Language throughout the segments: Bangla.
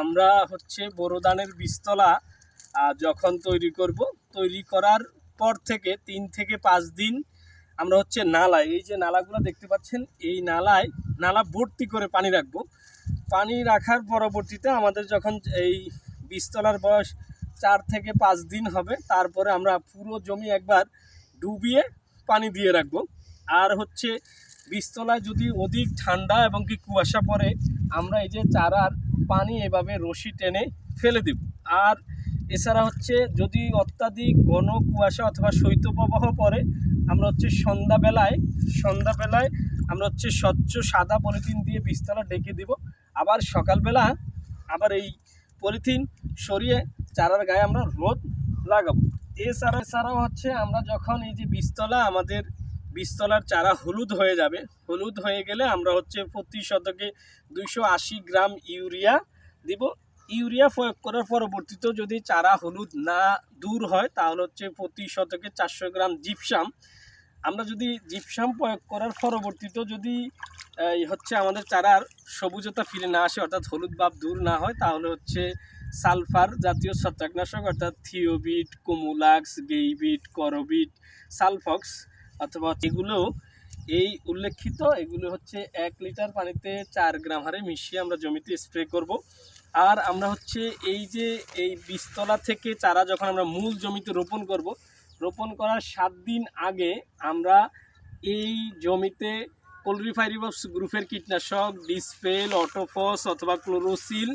আমরা হচ্ছে বোরো ধানের বীজতলা যখন তৈরি করব, তৈরি করার পর থেকে তিন থেকে পাঁচ দিন আমরা হচ্ছে নালায় এই যে নালাগুলো দেখতে পাচ্ছেন, এই নালায় নালা ভর্তি করে পানি রাখব। পানি রাখার পরবর্তীতে আমাদের যখন এই বীজতলার বয়স চার থেকে পাঁচ দিন হবে, তারপরে আমরা পুরো জমি একবার ডুবিয়ে পানি দিয়ে রাখব। আর হচ্ছে বীজতলায় যদি অধিক ঠান্ডা এবং কি কুয়াশা পড়ে, আমরা এই যে চারার পানি এভাবে রশি টেনে ফেলে দেব। আর এছাড়া হচ্ছে যদি অত্যাধিক ঘন কুয়াশা অথবা শৈত্যপ্রবাহ পড়ে, আমরা হচ্ছে সন্ধ্যাবেলায় সন্ধ্যাবেলায় আমরা হচ্ছে স্বচ্ছ সাদা পলিথিন দিয়ে বীজতলা ডেকে দেব। আবার সকালবেলা আবার এই পলিথিন সরিয়ে চারার গায়ে আমরা রোদ লাগাবো। এছাড়া, এছাড়াও হচ্ছে আমরা যখন এই যে বীজতলা আমাদের বীজতলার চারা হলুদ হয়ে যাবে। হলুদ হয়ে গেলে আমরা হচ্ছে প্রতি শতকে দুইশো আশি গ্রাম ইউরিয়া দিব। ইউরিয়া প্রয়োগ করার পরবর্তীতেও যদি চারা হলুদ না দূর হয়, তাহলে হচ্ছে প্রতি শতকে চারশো গ্রাম জিপসাম। আমরা যদি জিপসাম প্রয়োগ করার পরবর্তীতেও যদি হচ্ছে আমাদের চারার সবুজতা ফিরে না আসে, অর্থাৎ হলুদ ভাব দূর না হয়, তাহলে হচ্ছে সালফার জাতীয় ছত্রাকনাশক, অর্থাৎ থিওবিট, কোমোলাক্স, গেইবিট, করবিট, সালফক্স অথবা এগুলো এই উল্লেখিত, এগুলো হচ্ছে এক লিটার পানিতে চার গ্রাম হারে মিশিয়ে আমরা জমিতে স্প্রে করব। আর আমরা হচ্ছে এই যে এই বীজতলা থেকে চারা যখন আমরা মূল জমিতে রোপণ করব, রোপণ করার সাত দিন আগে আমরা এই জমিতে কোলরিফাইরিবস গ্রুপের কীটনাশক, ডিসপেল, অটোফস অথবা ক্লোরোসিল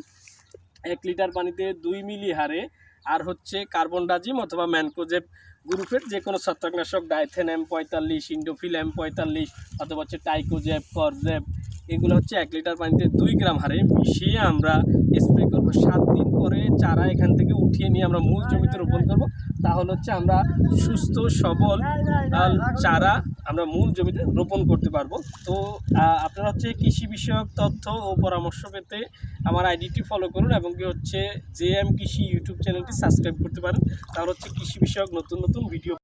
এক লিটার পানিতে দুই মিলি হারে আর হচ্ছে কার্বন ডাজিম অথবা ম্যানকোজেব গ্রুপের যে কোনো ছত্রাকনাশক ডাইথেন এম পঁয়তাল্লিশ ইন্ডোফিল এম পঁয়তাল্লিশ অথবা হচ্ছে টাইকোজেব, করজেব, এগুলো হচ্ছে এক লিটার পানিতে দুই গ্রাম হারে মিশিয়ে আমরা স্প্রে করব সাত দিন। পরে চারা এখান থেকে উঠিয়ে নিয়ে আমরা মূল জমিতে রোপণ করব। তাহলে হচ্ছে আমরা সুস্থ, সবল চারা আমরা মূল জমিতে রোপণ করতে পারব। তো আপনারা হচ্ছে কৃষি বিষয়ক তথ্য ও পরামর্শ পেতে আমার আইডিটি ফলো করুন এবং কি হচ্ছে জে এম কৃষি ইউটিউব চ্যানেলটি সাবস্ক্রাইব করতে পারেন। তাহলে হচ্ছে কৃষি বিষয়ক নতুন নতুন ভিডিও